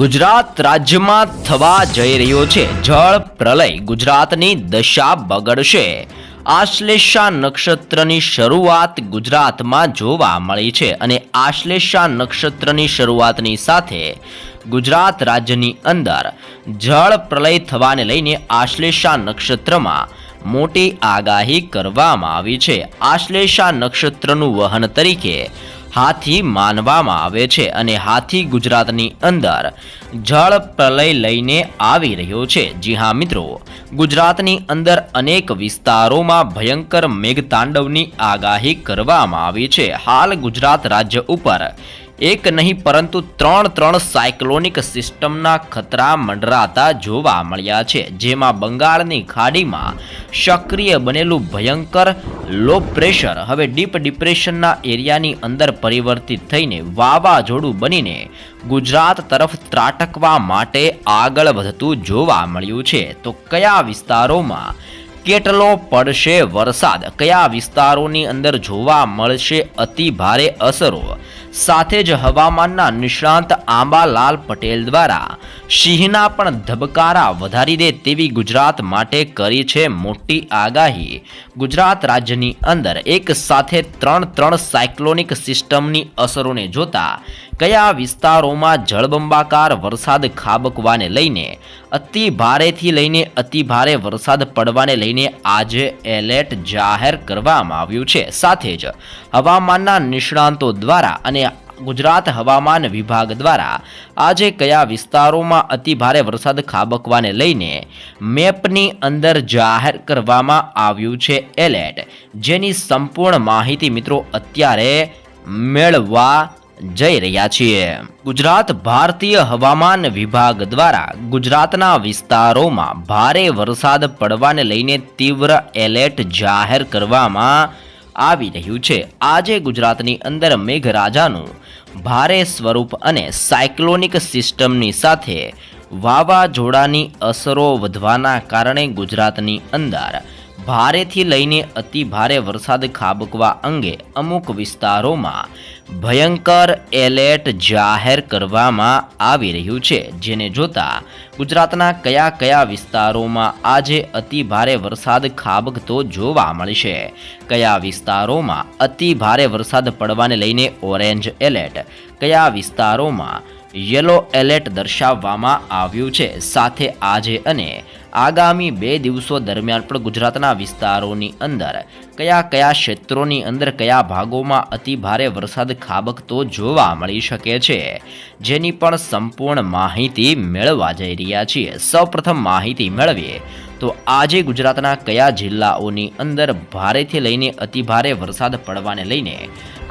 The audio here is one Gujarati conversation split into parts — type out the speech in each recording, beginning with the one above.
ગુજરાત રાજ્યમાં થવા જઈ રહ્યો છે. જળ પ્રલય ગુજરાતની દશા બગડશે. આશ્લેષા નક્ષત્રની શરૂઆત ગુજરાતમાં જોવા મળી છે અને આશ્લેષા નક્ષત્રની શરૂઆતની સાથે ગુજરાત રાજ્યની અંદર જળ પ્રલય થવાને લઈને આશ્લેષા નક્ષત્રમાં મોટી આગાહી કરવામાં આવી છે. આશ્લેષા નક્ષત્રનું વહન તરીકે હાથી માનવામાં આવે છે અને હાથી ગુજરાતની અંદર જળ પ્રલય લઈને આવી રહ્યો છે. જી હા, મિત્રો. ગુજરાતની અંદર અનેક વિસ્તારોમાં ભયંકર મેઘતાંડવની આગાહી કરવામાં આવી છે. હાલ ગુજરાત રાજ્ય ઉપર એક નહીં, પરંતુ ત્રણ ત્રણ સાયક્લોનિક સિસ્ટમના ખતરા મંડરાતા જોવા મળ્યા છે, જેમાં બંગાળની ખાડીમાં સક્રિય બનેલું ભયંકર લો પ્રેશર હવે ડીપ ડિપ્રેશનના એરિયાની અંદર પરિવર્તિત થઈને વાવાઝોડું બનીને ગુજરાત તરફ ત્રાટકવા માટે આગળ વધતું જોવા મળ્યું છે. તો કયા વિસ્તારોમાં કેટલો પડશે વરસાદ? કયા વિસ્તારોની અંદર જોવા મળશે અતિ ભારે અસરો? સાથે જ હવામાનના નિષ્ણાંત આંબાલાલ પટેલ દ્વારા સિંહના પણ ધબકારા વધારી દે તેવી ગુજરાત માટે કરી છે મોટી આગાહી. ગુજરાત રાજ્યની અંદર એક સાથે ત્રણ ત્રણ સાયક્લોનિક સિસ્ટમની અસરોને જોતા કયા વિસ્તારોમાં જળબંબાકાર વરસાદ ખાબકવાને લઈને, અતિ ભારેથી લઈને અતિ ભારે વરસાદ પડવાને લઈને આજે એલર્ટ જાહેર કરવામાં આવ્યું છે. સાથે જ હવામાનના નિષ્ણાંતો દ્વારા અને ગુજરાત હવામાન વિભાગ દ્વારા આજે કયા વિસ્તારોમાં અતિ ભારે વરસાદ ખાબકવાને લઈને મેપની અંદર જાહેર કરવામાં આવ્યું છે એલર્ટ. જેની સંપૂર્ણ માહિતી મિત્રો અત્યારે મેળવવા જઈ રહ્યા છીએ. ગુજરાત ભારતીય હવામાન વિભાગ દ્વારા ગુજરાતના વિસ્તારોમાં ભારે વરસાદ પડવાને લઈને તીવ્ર એલર્ટ જાહેર કરવામાં આવી રહ્યું છે. આજે ગુજરાતની અંદર મેઘરાજાનું ભારે સ્વરૂપ અને સાયક્લોનિક સિસ્ટમની સાથે વાવાઝોડાની અસરો વધવાના કારણે ગુજરાતની અંદર ભારેથી લઈને અતિ ભારે વરસાદ ખાબકવા અંગે અમુક વિસ્તારોમાં ભયંકર એલર્ટ જાહેર કરવામાં આવી રહ્યું છે, જેને જોતા ગુજરાતના કયા કયા વિસ્તારોમાં આજે અતિ ભારે વરસાદ ખાબકતો જોવા મળશે. કયા વિસ્તારોમાં અતિ ભારે વરસાદ પડવાને લઈને ઓરેન્જ એલર્ટ? કયા વિસ્તારોમાં યલો એલર્ટ દર્શાવવામાં આવ્યું છે. સાથે આજે અને આગામી બે દિવસો દરમિયાન પણ ગુજરાતના વિસ્તારોની અંદર કયા કયા ક્ષેત્રોની અંદર કયા ભાગોમાં અતિ ભારે વરસાદ ખાબકતો જોવા મળી શકે છે, જેની પણ સંપૂર્ણ માહિતી મેળવવા જઈ રહ્યા છીએ. સૌપ્રથમ માહિતી મેળવીએ તો આજે ગુજરાતના કયા જિલ્લાઓની અંદર ભારેથી લઈને અતિભારે વરસાદ પડવાને લઈને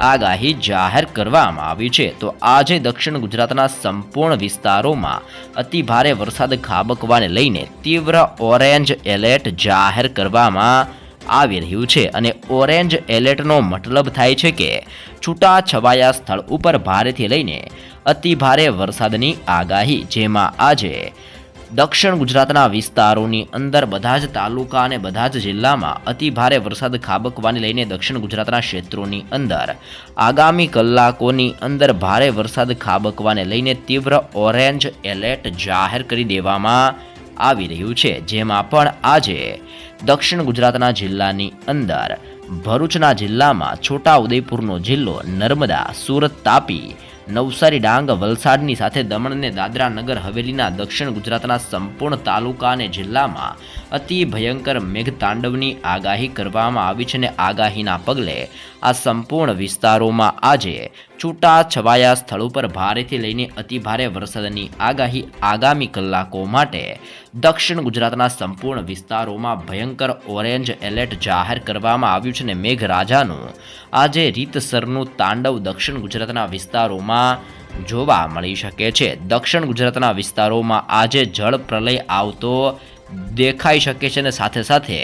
આગાહી જાહેર કરવામાં આવી છે? તો આજે દક્ષિણ ગુજરાતના સંપૂર્ણ વિસ્તારોમાં અતિભારે વરસાદ ખાબકવાને લઈને તીવ્ર ઓરેન્જ એલર્ટ જાહેર કરવામાં આવી રહ્યું છે. અને ઓરેન્જ એલર્ટનો મતલબ થાય છે કે છૂટા છવાયા સ્થળ ઉપર ભારેથી લઈને અતિ ભારે વરસાદની આગાહી, જેમાં આજે દક્ષિણ ગુજરાતના વિસ્તારોની અંદર બધા જ તાલુકા અને બધા જ જિલ્લામાં અતિ ભારે વરસાદ ખાબકવાને લઈને દક્ષિણ ગુજરાતના ક્ષેત્રોની અંદર આગામી કલાકોની અંદર ભારે વરસાદ ખાબકવાને લઈને તીવ્ર ઓરેન્જ એલર્ટ જાહેર કરી દેવામાં આવી રહ્યું છે. જેમાં પણ આજે દક્ષિણ ગુજરાતના જિલ્લાની અંદર ભરૂચના જિલ્લામાં છોટા ઉદયપુરનો જિલ્લો નર્મદા, સુરત તાપી નવસારી ડાંગ, વલસાડની સાથે દમણ અને દાદરા નગર, હવેલીના દક્ષિણ ગુજરાતના સંપૂર્ણ તાલુકા અને જિલ્લામાં અતિ ભયંકર મેઘતાંડવની આગાહી કરવામાં આવી છે અને આગાહીના પગલે આ સંપૂર્ણ વિસ્તારોમાં આજે છૂટા છવાયા સ્થળ ઉપર ભારેથી લઈને અતિ ભારે વરસાદની આગાહી આગામી કલાકો માટે દક્ષિણ ગુજરાતના સંપૂર્ણ વિસ્તારોમાં ભયંકર ઓરેન્જ એલર્ટ જાહેર કરવામાં આવ્યું છે અને મેઘરાજાનું આજે રીતસરનું તાંડવ દક્ષિણ ગુજરાતના વિસ્તારોમાં જોવા મળી શકે છે. દક્ષિણ ગુજરાતના વિસ્તારોમાં આજે જળ પ્રલય આવતો દેખાઈ શકે છે અને સાથે સાથે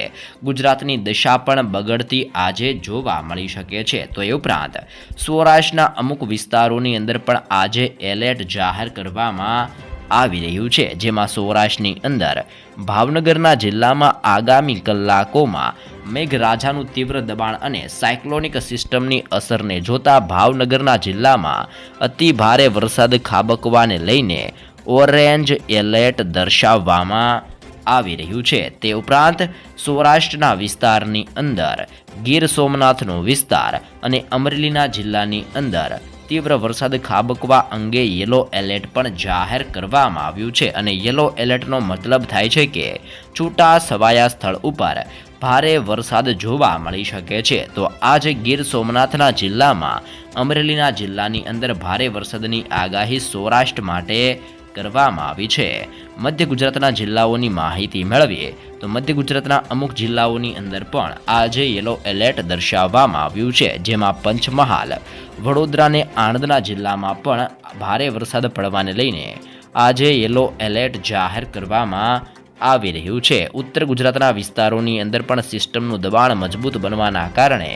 ગુજરાતની દશા પણ બગડતી આજે જોવા મળી શકે છે. તો એ ઉપરાંત સૌરાષ્ટ્રના અમુક વિસ્તારોની અંદર પણ આજે એલર્ટ જાહેર કરવામાં આવી રહ્યું છે. જેમાં સૌરાષ્ટ્રની અંદર ભાવનગરના જિલ્લામાં આગામી કલાકોમાં મેઘરાજાનું તીવ્ર દબાણ અને સાયક્લોનિક સિસ્ટમની અસરને જોતા ભાવનગરના જિલ્લામાં અતિ ભારે વરસાદ ખાબકવાને લઈને ઓરેન્જ એલર્ટ દર્શાવવામાં આવી રહ્યું છે. તે ઉપરાંત સૌરાષ્ટ્રના વિસ્તારની અંદર ગીર સોમનાથનો વિસ્તાર અને અમરેલીના જિલ્લાની અંદર તીવ્ર વરસાદ ખાબકવા અંગે યલો એલર્ટ પણ જાહેર કરવામાં આવ્યું છે અને યલો એલર્ટનો મતલબ થાય છે કે છૂટા સવાયા સ્થળ ઉપર ભારે વરસાદ જોવા મળી શકે છે. તો આજે ગીર સોમનાથના જિલ્લામાં અમરેલીના જિલ્લાની અંદર ભારે વરસાદની આગાહી સૌરાષ્ટ્ર માટે કરવામાં આવી છે. મધ્ય ગુજરાતના જિલ્લાઓની માહિતી મેળવીએ તો મધ્ય ગુજરાતના અમુક જિલ્લાઓની અંદર પણ આજે યલો એલર્ટ દર્શાવવામાં આવ્યું છે, જેમાં પંચમહાલ વડોદરા અને આણંદના જિલ્લામાં પણ ભારે વરસાદ પડવાને લઈને આજે યલો એલર્ટ જાહેર કરવામાં આવી રહ્યું છે. ઉત્તર ગુજરાતના વિસ્તારોની અંદર પણ સિસ્ટમનું દબાણ મજબૂત બનવાના કારણે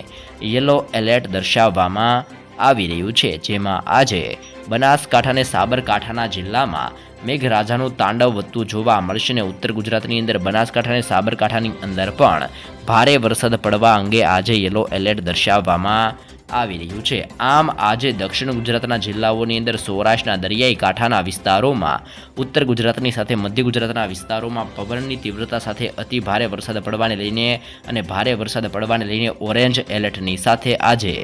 યલો એલર્ટ દર્શાવવામાં આવી રહ્યું છે, જેમાં આજે બનાસકાંઠા અને સાબરકાંઠાના જિલ્લામાં મેઘરાજાનું તાંડવ વધતું જોવા મળશે અને ઉત્તર ગુજરાતની અંદર બનાસકાંઠા અને સાબરકાંઠાની અંદર પણ ભારે વરસાદ પડવા અંગે આજે યલો એલર્ટ દર્શાવવામાં આવી રહ્યું છે. આમ આજે દક્ષિણ ગુજરાતના જિલ્લાઓની અંદર સૌરાષ્ટ્રના દરિયાઈ કાંઠાના વિસ્તારોમાં, ઉત્તર ગુજરાતની સાથે મધ્ય ગુજરાતના વિસ્તારોમાં પવનની તીવ્રતા સાથે અતિ ભારે વરસાદ પડવાને લઈને અને ભારે વરસાદ પડવાને લઈને ઓરેન્જ એલર્ટની સાથે આજે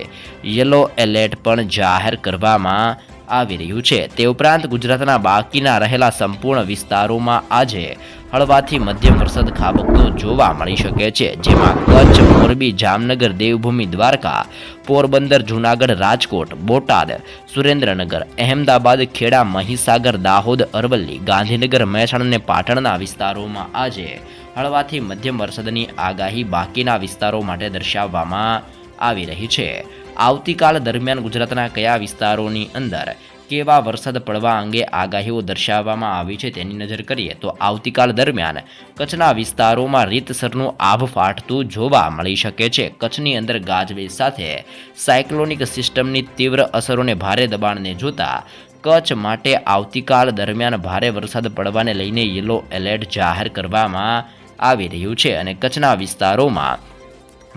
યલો એલર્ટ પણ જાહેર કરવામાં આવી રહ્યું છે. તે ઉપરાંત ગુજરાતના બાકીના રહેલા સંપૂર્ણ વિસ્તારોમાં આજે હળવાથી મધ્યમ વરસાદ ખાબકતો જોવા મળી શકે છે, જેમાં કચ્છ, મોરબી, જામનગર, દેવભૂમિ, દ્વારકા, પોરબંદર, જૂનાગઢ, રાજકોટ, બોટાદ, સુરેન્દ્રનગર, અહેમદાબાદ, ખેડા, મહીસાગર, દાહોદ, અરવલ્લી, ગાંધીનગર, મહેસાણા અને પાટણના વિસ્તારોમાં આજે હળવાથી મધ્યમ વરસાદની આગાહી બાકીના વિસ્તારો માટે દર્શાવવામાં આવી રહી છે. આવતીકાલ દરમિયાન ગુજરાતના કયા વિસ્તારોની અંદર કેવા વરસાદ પડવા અંગે આગાહીઓ દર્શાવવામાં આવી છે તેની નજર કરીએ તો આવતીકાલ દરમિયાન કચ્છના વિસ્તારોમાં રીતસરનું આભ ફાટતું જોવા મળી શકે છે. કચ્છની અંદર ગાજવીજ સાથે સાયક્લોનિક સિસ્ટમની તીવ્ર અસરોને ભારે દબાણને જોતા કચ્છ માટે આવતીકાલ દરમિયાન ભારે વરસાદ પડવાને લઈને યલો એલર્ટ જાહેર કરવામાં આવી રહ્યું છે અને કચ્છના વિસ્તારોમાં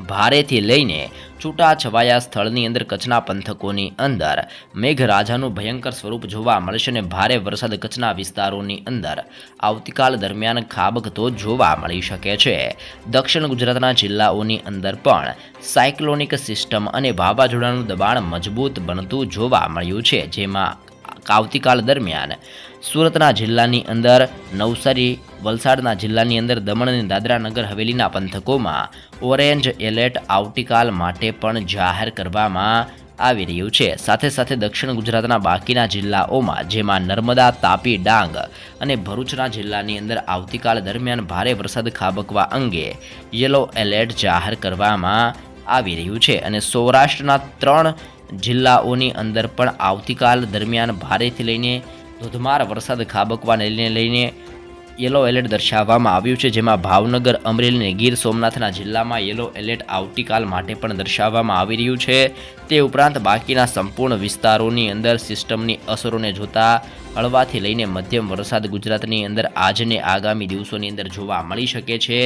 ભારેથી લઈને છૂટા છવાયા સ્થળની અંદર કચ્છના પંથકોની અંદર મેઘરાજાનું ભયંકર સ્વરૂપ જોવા મળશે અને ભારે વરસાદ કચ્છના વિસ્તારોની અંદર આવતીકાલ દરમિયાન ખાબકતો જોવા મળી શકે છે. દક્ષિણ ગુજરાતના જિલ્લાઓની અંદર પણ સાયક્લોનિક સિસ્ટમ અને વાવાઝોડાનું દબાણ મજબૂત બનતું જોવા મળ્યું છે, જેમાં આવતીકાલ દરમિયાન સુરતના જિલ્લાની અંદર, નવસારી, વલસાડના જિલ્લાની અંદર, દમણ અને દાદરા નગર હવેલીના પંથકોમાં ઓરેન્જ એલર્ટ આવતીકાલ માટે પણ જાહેર કરવામાં આવી રહ્યું છે. સાથે સાથે દક્ષિણ ગુજરાતના બાકીના જિલ્લાઓમાં, જેમાં નર્મદા, તાપી, ડાંગ અને ભરૂચના જિલ્લાની અંદર આવતીકાલ દરમિયાન ભારે વરસાદ ખાબકવા અંગે યલો એલર્ટ જાહેર કરવામાં આવી રહ્યું છે અને સૌરાષ્ટ્રના ત્રણ જિલ્લાઓની અંદર પણ આવતીકાલ દરમિયાન ભારેથી લઈને ધોધમાર વરસાદ ખાબકવાને લઈને યલો એલર્ટ દર્શાવવામાં આવ્યું છે, જેમાં ભાવનગર, અમરેલી અને ગીર સોમનાથના જિલ્લામાં યલો એલર્ટ આવતીકાલ માટે પણ દર્શાવવામાં આવી રહ્યું છે. તે ઉપરાંત બાકીના સંપૂર્ણ વિસ્તારોની અંદર સિસ્ટમની અસરોને જોતા હળવાથી લઈને મધ્યમ વરસાદ ગુજરાતની અંદર આજને આગામી દિવસોની અંદર જોવા મળી શકે છે.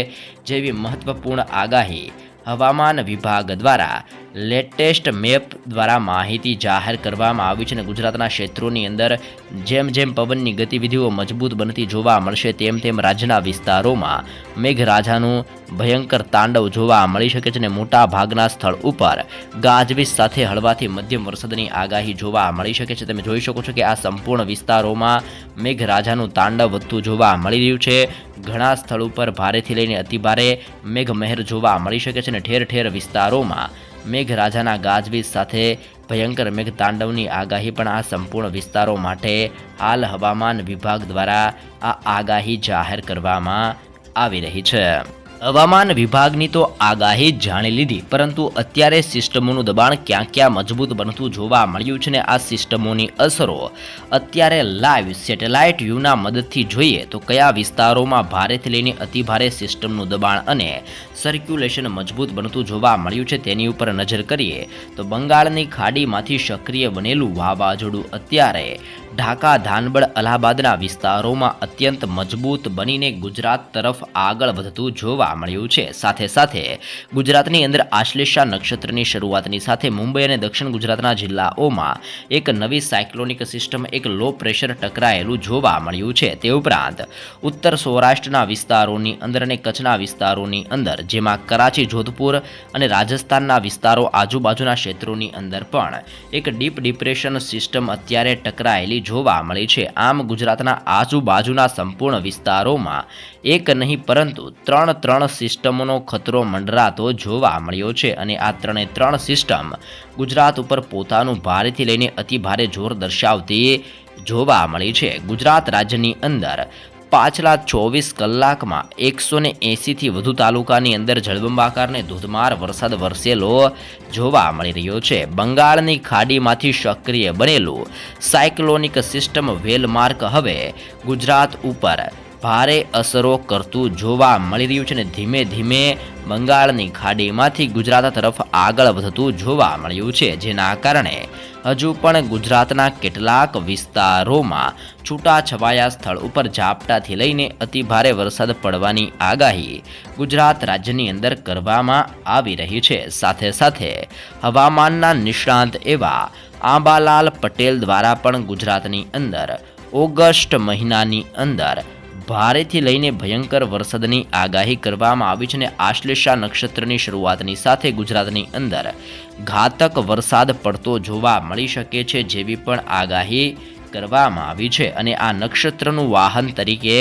જેવી મહત્વપૂર્ણ આગાહી હવામાન વિભાગ દ્વારા લેટેસ્ટ મેપ દ્વારા માહિતી જાહેર કરવામાં આવી છે અને ગુજરાતના ક્ષેત્રોની અંદર જેમ જેમ પવનની ગતિવિધિઓ મજબૂત બનતી જોવા મળશે, તેમ તેમ રાજ્યના વિસ્તારોમાં મેઘરાજાનું ભયંકર તાંડવ જોવા મળી શકે છે અને મોટા ભાગના સ્થળ ઉપર ગાજવીજ સાથે હળવાથી મધ્યમ વરસાદની આગાહી જોવા મળી શકે છે. તમે જોઈ શકો છો કે આ સંપૂર્ણ વિસ્તારોમાં મેઘરાજાનું તાંડવ વધતું જોવા મળી રહ્યું છે. ઘણા સ્થળો પર ભારેથી લઈને અતિભારે મેઘમહેર જોવા મળી શકે છે અને ઠેર ઠેર વિસ્તારોમાં મેઘરાજાના ગાજવીજ સાથે ભયંકર મેઘતાંડવની આગાહી પણ આ સંપૂર્ણ વિસ્તારો માટે હાલ હવામાન વિભાગ દ્વારા આ આગાહી જાહેર કરવામાં આવી રહી છે. હવામાન વિભાગની તો આગાહી જાણી લીધી, પરંતુ અત્યારે સિસ્ટમોનું દબાણ ક્યાં ક્યાં મજબૂત બનતું જોવા મળ્યું છે ને આ સિસ્ટમોની અસરો અત્યારે લાઈવ સેટેલાઇટ વ્યૂના મદદથી જોઈએ તો કયા વિસ્તારોમાં ભારેથી લઈને અતિભારે સિસ્ટમનું દબાણ અને સર્ક્યુલેશન મજબૂત બનતું જોવા મળ્યું છે તેની ઉપર નજર કરીએ તો બંગાળની ખાડીમાંથી સક્રિય બનેલું વાવાઝોડું અત્યારે ઢાકા ધાનબડ અલ્હાબાદના વિસ્તારોમાં અત્યંત મજબૂત બનીને ગુજરાત તરફ આગળ વધતું જોવા મળ્યું છે. સાથે સાથે ગુજરાતની અંદર આશ્લેષા નક્ષત્રની શરૂઆતની સાથે મુંબઈ અને દક્ષિણ ગુજરાતના જિલ્લાઓમાં એક નવી સાયક્લોનિક સિસ્ટમ, એક લો પ્રેશર ટકરાયેલું જોવા મળ્યું છે. તે ઉપરાંત ઉત્તર સૌરાષ્ટ્રના વિસ્તારોની અંદર અને કચ્છના વિસ્તારોની અંદર જેમાં કરાચી, જોધપુર અને રાજસ્થાનના વિસ્તારો આજુબાજુના ક્ષેત્રોની અંદર પણ એક ડીપ ડિપ્રેશન સિસ્ટમ અત્યારે ટકરાયેલી જોવા મળી છે. આમ ગુજરાતના આજુબાજુના સંપૂર્ણ વિસ્તારોમાં એક નહીં, પરંતુ ત્રણ ત્રણ સિસ્ટમોનો ખતરો મંડરાતો જોવા મળ્યો છે અને આ ત્રણે ત્રણ સિસ્ટમ ગુજરાત ઉપર પોતાનું ભારેથી લઈને અતિ ભારે જોર દર્શાવતી જોવા મળી છે. ગુજરાત રાજ્યની અંદર પાછલા ચોવીસ કલાકમાં એકસો ને એંસીથી વધુ તાલુકાની અંદર જળબંબાકારને ધોધમાર વરસાદ વરસેલો જોવા મળી રહ્યો છે. બંગાળની ખાડીમાંથી સક્રિય બનેલું સાયક્લોનિક સિસ્ટમ વેલમાર્ક હવે ગુજરાત ઉપર ભારે અસરો કરતું જોવા મળી રહ્યું છે અને ધીમે ધીમે બંગાળની ખાડીમાંથી ગુજરાત તરફ આગળ વધતું જોવા મળ્યું છે. જેના કારણે હજુ પણ ગુજરાતના કેટલાક વિસ્તારોમાં છૂટાછવાયા સ્થળ ઉપર ઝાપટાથી લઈને અતિભારે વરસાદ પડવાની આગાહી ગુજરાત રાજ્યની અંદર કરવામાં આવી રહી છે. સાથે સાથે હવામાનના નિષ્ણાંત એવા આંબાલાલ પટેલ દ્વારા પણ ગુજરાતની અંદર ઓગસ્ટ મહિનાની અંદર ભારેથી લઈને ભયંકર વરસાદની આગાહી કરવામાં આવી છે અને આશ્લેષા નક્ષત્રની શરૂઆતની સાથે ગુજરાતની અંદર ઘાતક વરસાદ પડતો જોવા મળી શકે છે જેવી પણ આગાહી કરવામાં આવી છે અને આ નક્ષત્રનું વાહન તરીકે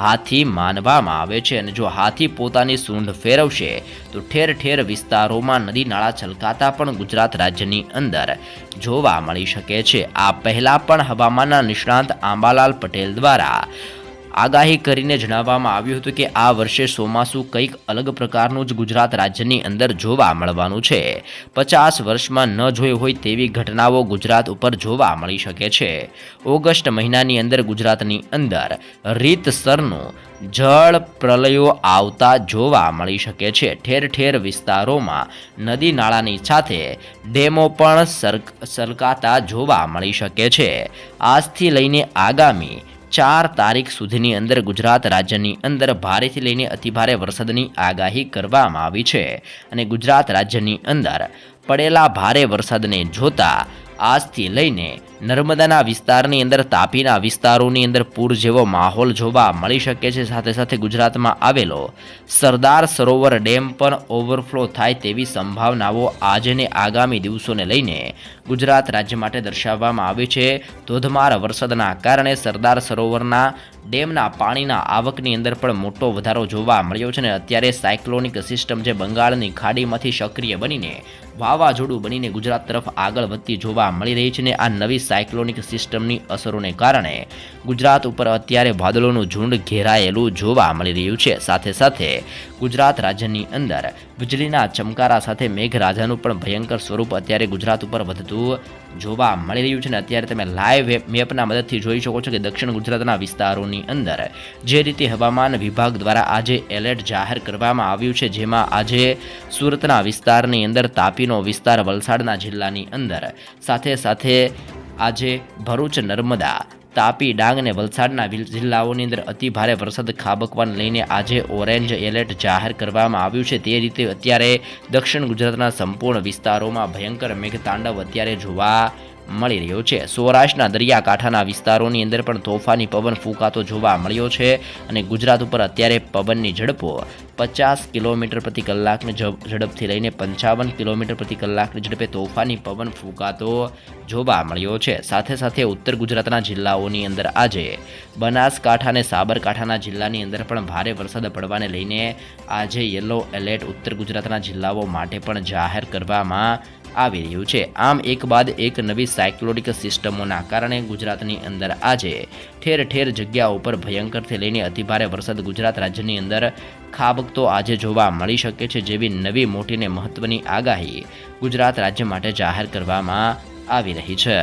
હાથી માનવામાં આવે છે અને જો હાથી પોતાની સૂંઢ ફેરવશે, તો ઠેર ઠેર વિસ્તારોમાં નદી નાળા છલકાતા પણ ગુજરાત રાજ્યની અંદર જોવા મળી શકે છે. આ પહેલાં પણ હવામાનના નિષ્ણાંત આંબાલાલ પટેલ દ્વારા આગાહી કરીને જણાવવામાં આવ્યું હતું કે આ વર્ષે ચોમાસું કંઈક અલગ પ્રકારનું જ ગુજરાત રાજ્યની અંદર જોવા મળવાનું છે. પચાસ વર્ષમાં ન જોઈ હોય તેવી ઘટનાઓ ગુજરાત ઉપર જોવા મળી શકે છે. ઓગસ્ટ મહિનાની અંદર ગુજરાતની અંદર રીતસરનું જળ પ્રલયો આવતા જોવા મળી શકે છે. ઠેર ઠેર વિસ્તારોમાં નદી નાળાની સાથે ડેમો પણ સરક સરકાતા જોવા મળી શકે છે. આજથી લઈને આગામી ચાર તારીખ સુધીની અંદર ગુજરાત રાજ્યની અંદર ભારેથી લઈને અતિભારે વરસાદની આગાહી કરવામાં આવી છે અને ગુજરાત રાજ્યની અંદર પડેલા ભારે વરસાદને જોતા આજથી લઈને નર્મદાના વિસ્તારની અંદર, તાપીના વિસ્તારોની અંદર પૂર જેવો માહોલ જોવા મળી શકે છે. સાથે સાથે ગુજરાતમાં આવેલો સરદાર સરોવર ડેમ પણ ઓવરફ્લો થાય તેવી સંભાવનાઓ આજને આગામી દિવસોને લઈને ગુજરાત રાજ્ય માટે દર્શાવવામાં આવી છે. ધોધમાર વરસાદના કારણે સરદાર સરોવરના ડેમના પાણીના આવકની અંદર પણ મોટો વધારો જોવા મળ્યો છે અને અત્યારે સાયક્લોનિક સિસ્ટમ જે બંગાળની ખાડીમાંથી સક્રિય બનીને વાવાઝોડું બનીને ગુજરાત તરફ આગળ વધતી જોવા મળી રહી છે ને આ નવી સાયક્લોનિક સિસ્ટમની અસરોને કારણે ગુજરાત ઉપર અત્યારે વાદળોનું ઝુંડ ઘેરાયેલું જોવા મળી રહ્યું છે. સાથે સાથે ગુજરાત રાજ્યની અંદર વીજળીના ચમકારા સાથે મેઘરાજાનું પણ ભયંકર સ્વરૂપ અત્યારે ગુજરાત ઉપર વધતું જોવા મળી રહ્યું છે ને અત્યારે તમે લાઈવ મેપના મદદથી જોઈ શકો છો કે દક્ષિણ ગુજરાતના વિસ્તારોની અંદર જે રીતે હવામાન વિભાગ દ્વારા આજે એલર્ટ જાહેર કરવામાં આવ્યું છે, જેમાં આજે સુરતના વિસ્તારની અંદર તાપીનો વિસ્તાર વલસાડના જિલ્લાની અંદર સાથે સાથે આજે ભરૂચ નર્મદા, તાપી, ડાંગ અને વલસાડના વિલ- જિલ્લાઓની અંદર અતિ ભારે વરસાદ ખાબકવાને લઈને આજે ઓરેન્જ એલર્ટ જાહેર કરવામાં આવ્યું છે. તે રીતે અત્યારે દક્ષિણ ગુજરાતના સંપૂર્ણ વિસ્તારોમાં ભયંકર મેઘતાંડવ અત્યારે જોવા મળી રહ્યો છે. સૌરાષ્ટ્રના દરિયાકાંઠાના વિસ્તારોની અંદર પણ તોફાની પવન ફૂંકાતો જોવા મળ્યો છે અને ગુજરાત ઉપર અત્યારે પવનની ઝડપો પચાસ કિલોમીટર પ્રતિ કલાકની ઝડપથી લઈને પંચાવન કિલોમીટર પ્રતિ કલાકની ઝડપે તોફાની પવન ફૂંકાતો જોવા મળ્યો છે. સાથે સાથે ઉત્તર ગુજરાતના જિલ્લાઓની અંદર આજે બનાસકાંઠા અને સાબરકાંઠાના જિલ્લાની અંદર પણ ભારે વરસાદ પડવાને લઈને આજે યલો એલર્ટ ઉત્તર ગુજરાતના જિલ્લાઓ માટે પણ જાહેર કરવામાં આવી રહ્યું છે. આમ એક બાદ એક નવી સાયક્લોનિક સિસ્ટમોના કારણે ગુજરાતની અંદર આજે ઠેર ઠેર જગ્યાઓ ઉપર ભયંકરથી લઈને અતિભારે વરસાદ ગુજરાત રાજ્યની અંદર ખાબકતો આજે જોવા મળી શકે છે જેવી નવી મોટી ને મહત્વની આગાહી ગુજરાત રાજ્ય માટે જાહેર કરવામાં આવી રહી છે.